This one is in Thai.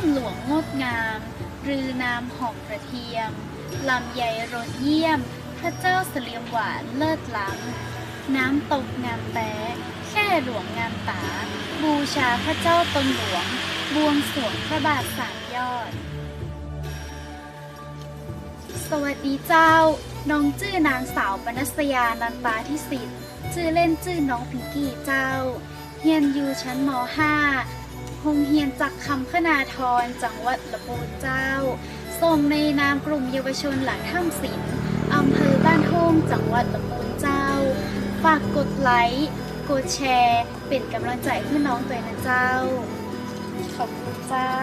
ำหลวงงดงาม รือน้ำหอมกระเทียม ลำใยรสเยี่ยม พระเจ้าเสลียมหวานเลิศล้ำ น้ำตกงามแต้แค่หลวงงามตา บูชาพระเจ้าตนหลวง บวงสรวงพระบาทสามยอด สวัสดีเจ้า น้องชื่อนางสาวปนัสยานันตาทิสิทธิ์ชื่อเล่นชื่อน้องพิงกี้เจ้าเฮียนอยู่ชั้นม .5 โรงเฮียนจากคำคณาทรจังหวัดลำพูนเจ้า ส่งในนามกลุ่มเยาวชนหลักถ้ำศิลป์อำเภอบ้านโฮงจังหวัดลำพูนเจ้า ฝากกดไลค์ กดแชร์ เป็นกำลังใจให้น้องตัวเองนะเจ้า ขอบคุณเจ้า